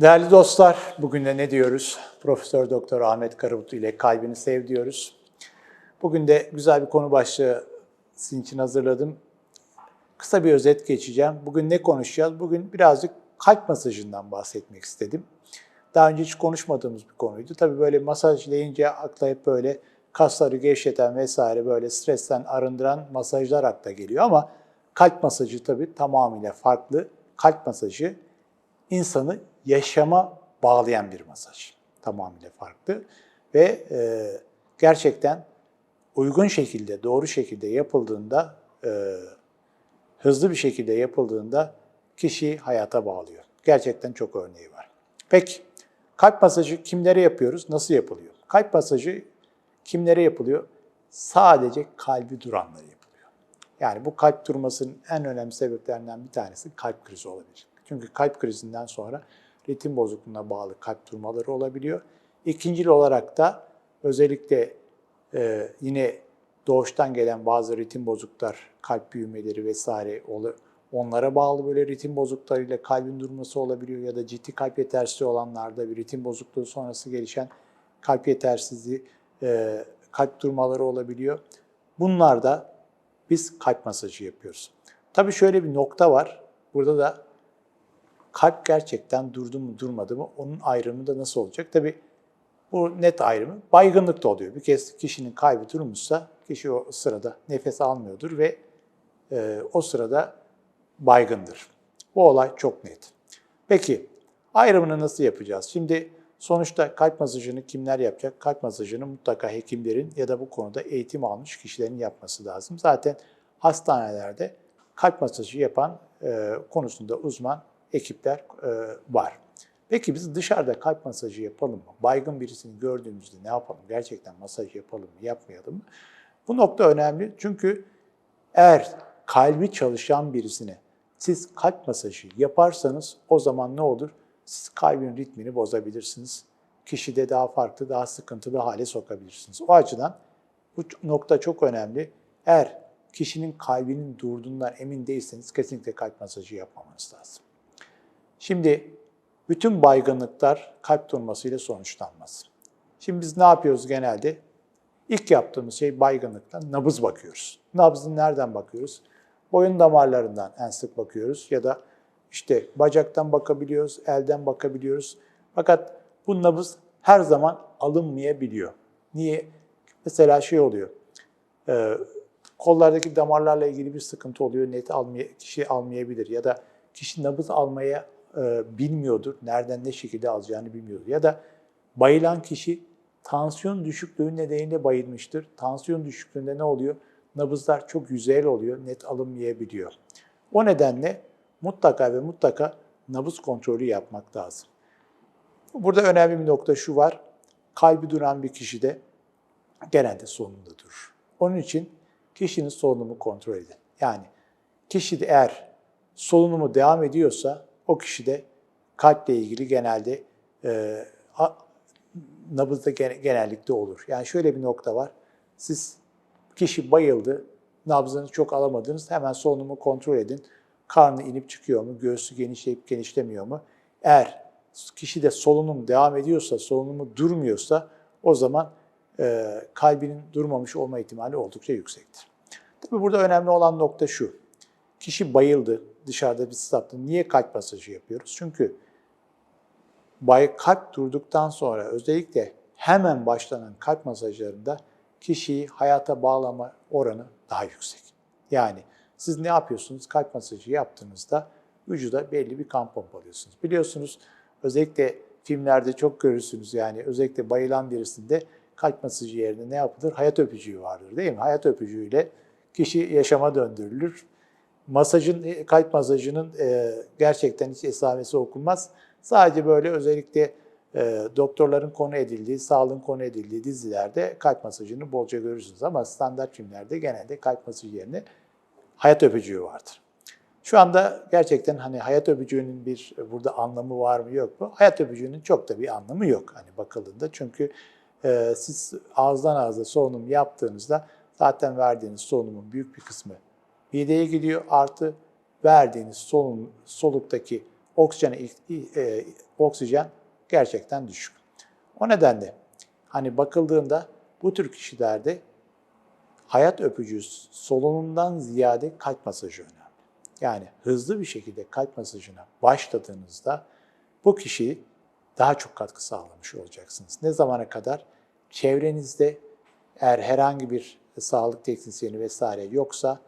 Değerli dostlar, bugün de ne diyoruz? Profesör Doktor Ahmet Karabutlu ile Kalbini Sev diyoruz. Bugün de güzel bir konu başlığı sizin için hazırladım. Kısa bir özet geçeceğim. Bugün ne konuşacağız? Bugün birazcık kalp masajından bahsetmek istedim. Daha önce hiç konuşmadığımız bir konuydu. Tabii böyle masaj deyince akla hep böyle kasları gevşeten vesaire böyle stresten arındıran masajlar akla geliyor ama kalp masajı tabii tamamıyla farklı. Kalp masajı insanı yaşama bağlayan bir masaj. Tamamıyla farklı ve e, gerçekten uygun şekilde, doğru şekilde yapıldığında, e, hızlı bir şekilde yapıldığında kişiyi hayata bağlıyor. Gerçekten çok örneği var. Peki, kalp masajı kimlere yapıyoruz, nasıl yapılıyor? Kalp masajı kimlere yapılıyor? Sadece kalbi duranlara yapılıyor. Yani bu kalp durmasının en önemli sebeplerinden bir tanesi kalp krizi olabilir. Çünkü kalp krizinden sonra ritim bozukluğuna bağlı kalp durmaları olabiliyor. İkincil olarak da özellikle e, yine doğuştan gelen bazı ritim bozukluklar, kalp büyümeleri vesaire olu- onlara bağlı böyle ritim bozukluklarıyla kalbin durması olabiliyor ya da ciddi kalp yetersizliği olanlarda bir ritim bozukluğu sonrası gelişen kalp yetersizliği, e, kalp durmaları olabiliyor. Bunlarda biz kalp masajı yapıyoruz. Tabii şöyle bir nokta var. Burada da kalp gerçekten durdu mu durmadı mı onun ayrımı da nasıl olacak? Tabii bu net ayrımı baygınlık da oluyor. Bir kez kişinin kalbi durmuşsa kişi o sırada nefes almıyordur ve e, o sırada baygındır. Bu olay çok net. Peki ayrımını nasıl yapacağız? Şimdi sonuçta kalp masajını kimler yapacak? Kalp masajını mutlaka hekimlerin ya da bu konuda eğitim almış kişilerin yapması lazım. Zaten hastanelerde kalp masajı yapan e, konusunda uzman ekipler e, var. Peki biz dışarıda kalp masajı yapalım mı? Baygın birisini gördüğümüzde ne yapalım? Gerçekten masaj yapalım mı, yapmayalım mı? Bu nokta önemli çünkü eğer kalbi çalışan birisine siz kalp masajı yaparsanız o zaman ne olur? Siz kalbin ritmini bozabilirsiniz. Kişide daha farklı, daha sıkıntılı hale sokabilirsiniz. O açıdan bu nokta çok önemli. Eğer kişinin kalbinin durduğundan emin değilseniz kesinlikle kalp masajı yapmamanız lazım. Şimdi bütün baygınlıklar kalp durmasıyla sonuçlanmaz. Şimdi biz ne yapıyoruz genelde? İlk yaptığımız şey baygınlıkta nabız bakıyoruz. Nabzı nereden bakıyoruz? Boyun damarlarından en sık bakıyoruz ya da işte bacaktan bakabiliyoruz, elden bakabiliyoruz. Fakat bu nabız her zaman alınmayabiliyor. Niye? Mesela şey oluyor, e, kollardaki damarlarla ilgili bir sıkıntı oluyor, net almaya, kişi almayabilir ya da kişi nabız almaya e, bilmiyordur, nereden ne şekilde alacağını bilmiyordur. Ya da bayılan kişi tansiyon düşüklüğü nedeniyle bayılmıştır. Tansiyon düşüklüğünde ne oluyor? Nabızlar çok yüzeyel oluyor, net alınmayabiliyor. O nedenle mutlaka ve mutlaka nabız kontrolü yapmak lazım. Burada önemli bir nokta şu var. Kalbi duran bir kişide genelde solunumda durur. Onun için kişinin solunumu kontrol edin. Yani kişi de eğer solunumu devam ediyorsa o kişide kalple ilgili genelde e, a- nabızda gene- genellikle olur. Yani şöyle bir nokta var. Siz kişi bayıldı, nabzını çok alamadınız. Hemen solunumu kontrol edin. Karnı inip çıkıyor mu? Göğsü genişleyip genişlemiyor mu? Eğer kişide solunum devam ediyorsa, solunumu durmuyorsa o zaman e, kalbinin durmamış olma ihtimali oldukça yüksektir. Tabii burada önemli olan nokta şu. Kişi bayıldı, dışarıda bir sattı. Niye kalp masajı yapıyoruz? Çünkü bay kalp durduktan sonra özellikle hemen başlanan kalp masajlarında kişiyi hayata bağlama oranı daha yüksek. Yani siz ne yapıyorsunuz? Kalp masajı yaptığınızda vücuda belli bir kan pompalıyorsunuz. Biliyorsunuz özellikle filmlerde çok görürsünüz yani özellikle bayılan birisinde kalp masajı yerine ne yapılır? Hayat öpücüğü vardır değil mi? Hayat öpücüğüyle kişi yaşama döndürülür. Masajın, kalp masajının e, gerçekten hiç esamesi okunmaz. Sadece böyle özellikle e, doktorların konu edildiği, sağlığın konu edildiği dizilerde kalp masajını bolca görürsünüz. Ama standart filmlerde genelde kalp masajı yerine hayat öpücüğü vardır. Şu anda gerçekten hani hayat öpücüğünün bir burada anlamı var mı yok mu? Hayat öpücüğünün çok da bir anlamı yok hani bakıldığında. Çünkü e, siz ağızdan ağza solunum yaptığınızda zaten verdiğiniz solunumun büyük bir kısmı mideye gidiyor. Artı verdiğiniz solunum, soluktaki oksijen, e, oksijen gerçekten düşük. O nedenle hani bakıldığında bu tür kişilerde hayat öpücüğü solunumdan ziyade kalp masajı önemli. Yani hızlı bir şekilde kalp masajına başladığınızda bu kişiyi daha çok katkı sağlamış olacaksınız. Ne zamana kadar? Çevrenizde eğer herhangi bir sağlık teknisyeni vesaire yoksa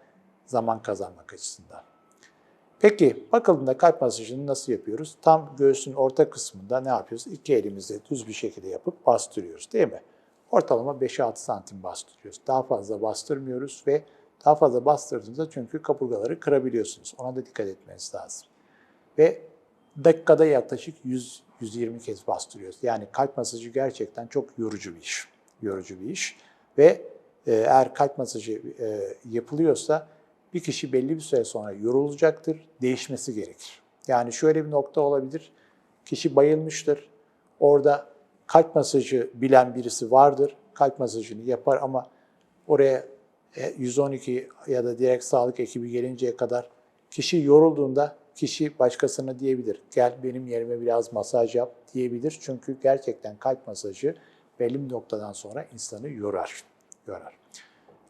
zaman kazanmak açısından. Peki bakıldığında kalp masajını nasıl yapıyoruz? Tam göğsün orta kısmında ne yapıyoruz? İki elimizle düz bir şekilde yapıp bastırıyoruz değil mi? Ortalama 5-6 santim bastırıyoruz. Daha fazla bastırmıyoruz ve daha fazla bastırdığınızda çünkü kaburgaları kırabiliyorsunuz. Ona da dikkat etmeniz lazım. Ve dakikada yaklaşık 100-120 kez bastırıyoruz. Yani kalp masajı gerçekten çok yorucu bir iş. Yorucu bir iş. Ve e, eğer kalp masajı e, yapılıyorsa bir kişi belli bir süre sonra yorulacaktır, değişmesi gerekir. Yani şöyle bir nokta olabilir, kişi bayılmıştır, orada kalp masajı bilen birisi vardır, kalp masajını yapar ama oraya 112 ya da direkt sağlık ekibi gelinceye kadar kişi yorulduğunda kişi başkasına diyebilir. Gel benim yerime biraz masaj yap diyebilir. Çünkü gerçekten kalp masajı belli bir noktadan sonra insanı yorar. yorar.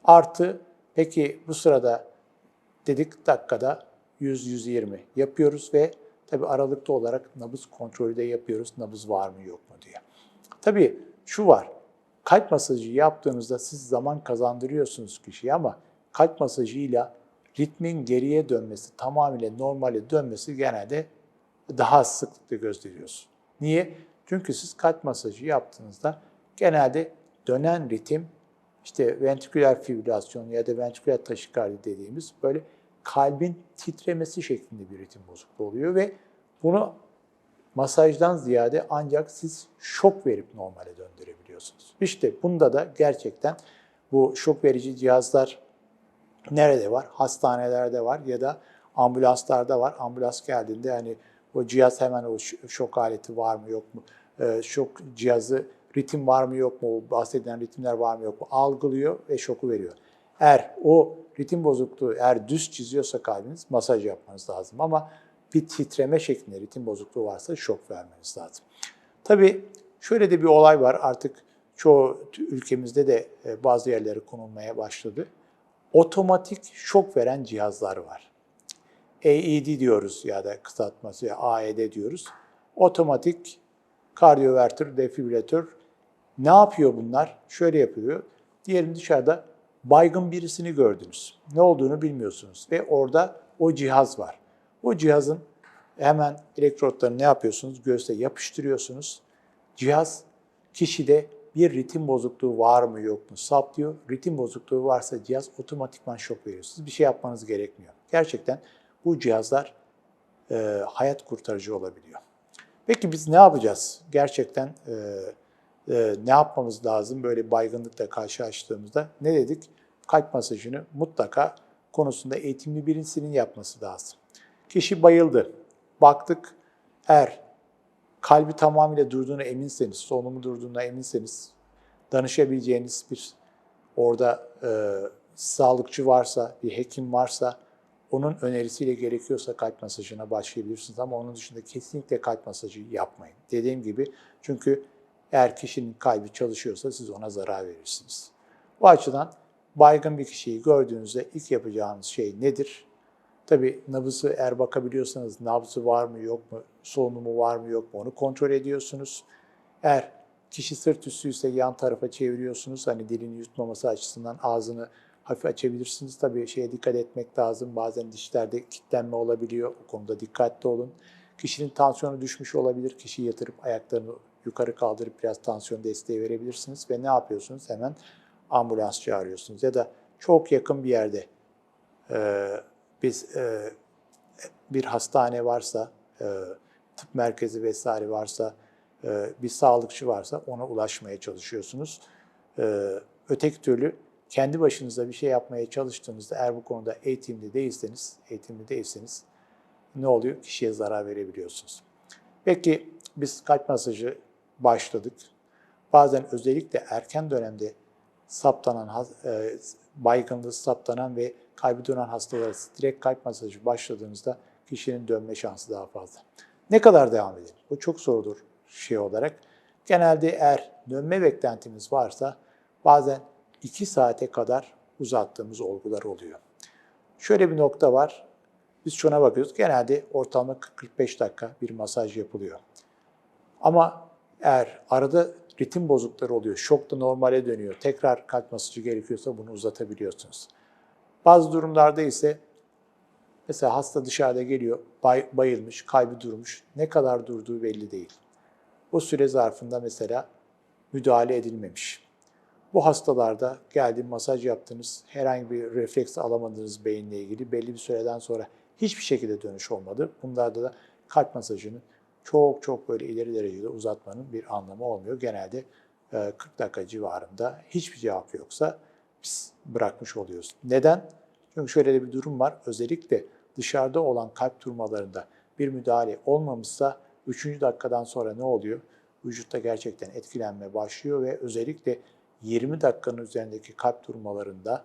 Artı peki bu sırada dedik dakikada 100-120 yapıyoruz ve tabi aralıklı olarak nabız kontrolü de yapıyoruz. Nabız var mı yok mu diye. Tabi şu var. Kalp masajı yaptığınızda siz zaman kazandırıyorsunuz kişiye ama kalp masajıyla ritmin geriye dönmesi, tamamıyla normale dönmesi genelde daha az sıklıkla gösteriyoruz. Niye? Çünkü siz kalp masajı yaptığınızda genelde dönen ritim işte ventriküler fibrilasyon ya da ventriküler taşikardi dediğimiz böyle kalbin titremesi şeklinde bir ritim bozukluğu oluyor ve bunu masajdan ziyade ancak siz şok verip normale döndürebiliyorsunuz. İşte bunda da gerçekten bu şok verici cihazlar nerede var? Hastanelerde var ya da ambulanslarda var. Ambulans geldiğinde hani o cihaz hemen o şok aleti var mı yok mu? Ee, şok cihazı ritim var mı yok mu? Bahsedilen ritimler var mı yok mu? Algılıyor ve şoku veriyor. Eğer o ritim bozukluğu eğer düz çiziyorsa kalbiniz masaj yapmanız lazım ama bir titreme şeklinde ritim bozukluğu varsa şok vermeniz lazım. Tabii şöyle de bir olay var artık çoğu ülkemizde de e, bazı yerlere konulmaya başladı. Otomatik şok veren cihazlar var. AED diyoruz ya da kısaltması ya AED diyoruz. Otomatik kardiyovertör, defibrilatör. Ne yapıyor bunlar? Şöyle yapıyor. Diyelim dışarıda baygın birisini gördünüz. Ne olduğunu bilmiyorsunuz ve orada o cihaz var. O cihazın hemen elektrotlarını ne yapıyorsunuz? Göğüste yapıştırıyorsunuz. Cihaz kişide bir ritim bozukluğu var mı yok mu saplıyor. Ritim bozukluğu varsa cihaz otomatikman şok veriyor. Siz bir şey yapmanız gerekmiyor. Gerçekten bu cihazlar e, hayat kurtarıcı olabiliyor. Peki biz ne yapacağız? Gerçekten e, e, ne yapmamız lazım böyle baygınlıkla karşılaştığımızda? Ne dedik? Kalp masajını mutlaka konusunda eğitimli birisinin yapması lazım. Kişi bayıldı. Baktık eğer kalbi tamamıyla durduğuna eminseniz, solunumu durduğuna eminseniz danışabileceğiniz bir orada e, sağlıkçı varsa, bir hekim varsa onun önerisiyle gerekiyorsa kalp masajına başlayabilirsiniz ama onun dışında kesinlikle kalp masajı yapmayın. Dediğim gibi çünkü eğer kişinin kalbi çalışıyorsa siz ona zarar verirsiniz. Bu açıdan baygın bir kişiyi gördüğünüzde ilk yapacağınız şey nedir? Tabi nabızı eğer bakabiliyorsanız nabzı var mı yok mu, solunumu var mı yok mu onu kontrol ediyorsunuz. Eğer kişi sırt üstüyse yan tarafa çeviriyorsunuz. Hani dilini yutmaması açısından ağzını hafif açabilirsiniz. Tabii şeye dikkat etmek lazım. Bazen dişlerde kilitlenme olabiliyor. O konuda dikkatli olun. Kişinin tansiyonu düşmüş olabilir. Kişi yatırıp ayaklarını yukarı kaldırıp biraz tansiyon desteği verebilirsiniz. Ve ne yapıyorsunuz? Hemen ambulans çağırıyorsunuz. Ya da çok yakın bir yerde e, biz e, bir hastane varsa, e, tıp merkezi vesaire varsa, e, bir sağlıkçı varsa ona ulaşmaya çalışıyorsunuz. E, öteki türlü kendi başınıza bir şey yapmaya çalıştığınızda eğer bu konuda eğitimli değilseniz, eğitimli değilseniz ne oluyor? Kişiye zarar verebiliyorsunuz. Peki biz kalp masajı başladık. Bazen özellikle erken dönemde saptanan, e, baygınlığı saptanan ve kalbi dönen hastalara direkt kalp masajı başladığınızda kişinin dönme şansı daha fazla. Ne kadar devam edelim? Bu çok sorudur şey olarak. Genelde eğer dönme beklentimiz varsa bazen 2 saate kadar uzattığımız olgular oluyor. Şöyle bir nokta var. Biz şuna bakıyoruz. Genelde ortalama 45 dakika bir masaj yapılıyor. Ama eğer arada ritim bozuklukları oluyor, şok da normale dönüyor, tekrar kalp masajı gerekiyorsa bunu uzatabiliyorsunuz. Bazı durumlarda ise mesela hasta dışarıda geliyor, bay- bayılmış, kalbi durmuş, ne kadar durduğu belli değil. Bu süre zarfında mesela müdahale edilmemiş. Bu hastalarda geldi masaj yaptınız, herhangi bir refleks alamadığınız beyinle ilgili belli bir süreden sonra hiçbir şekilde dönüş olmadı. Bunlarda da kalp masajının çok çok böyle ileri derecede uzatmanın bir anlamı olmuyor. Genelde e, 40 dakika civarında hiçbir cevap yoksa biz bırakmış oluyoruz. Neden? Çünkü şöyle de bir durum var. Özellikle dışarıda olan kalp durmalarında bir müdahale olmamışsa 3. dakikadan sonra ne oluyor? Vücutta gerçekten etkilenme başlıyor ve özellikle 20 dakikanın üzerindeki kalp durmalarında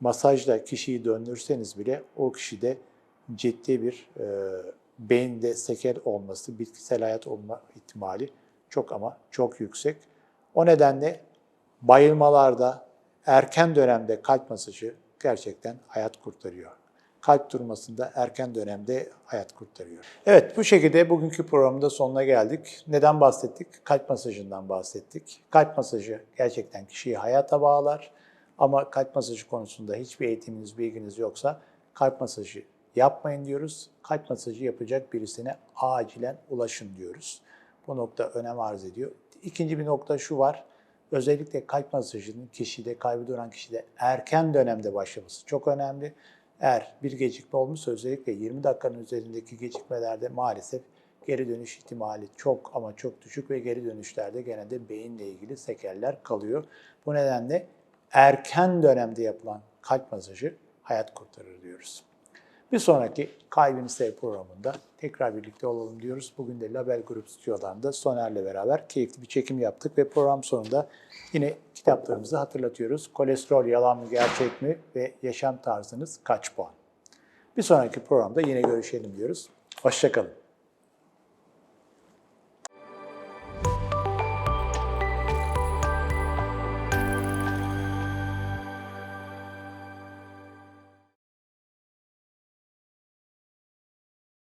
masajla kişiyi döndürseniz bile o kişide ciddi bir e, beyinde sekel olması, bitkisel hayat olma ihtimali çok ama çok yüksek. O nedenle bayılmalarda erken dönemde kalp masajı gerçekten hayat kurtarıyor. Kalp durmasında erken dönemde hayat kurtarıyor. Evet bu şekilde bugünkü programda sonuna geldik. Neden bahsettik? Kalp masajından bahsettik. Kalp masajı gerçekten kişiyi hayata bağlar. Ama kalp masajı konusunda hiçbir eğitiminiz, bilginiz yoksa kalp masajı yapmayın diyoruz. Kalp masajı yapacak birisine acilen ulaşın diyoruz. Bu nokta önem arz ediyor. İkinci bir nokta şu var. Özellikle kalp masajının kişide, kalbi duran kişide erken dönemde başlaması çok önemli. Eğer bir gecikme olmuşsa özellikle 20 dakikanın üzerindeki gecikmelerde maalesef geri dönüş ihtimali çok ama çok düşük ve geri dönüşlerde genelde beyinle ilgili sekeller kalıyor. Bu nedenle erken dönemde yapılan kalp masajı hayat kurtarır diyoruz. Bir sonraki Kalbini Sev programında tekrar birlikte olalım diyoruz. Bugün de Label Grup stüdyolarında Soner'le beraber keyifli bir çekim yaptık ve program sonunda yine kitaplarımızı hatırlatıyoruz. Kolesterol yalan mı gerçek mi ve yaşam tarzınız kaç puan? Bir sonraki programda yine görüşelim diyoruz. Hoşçakalın.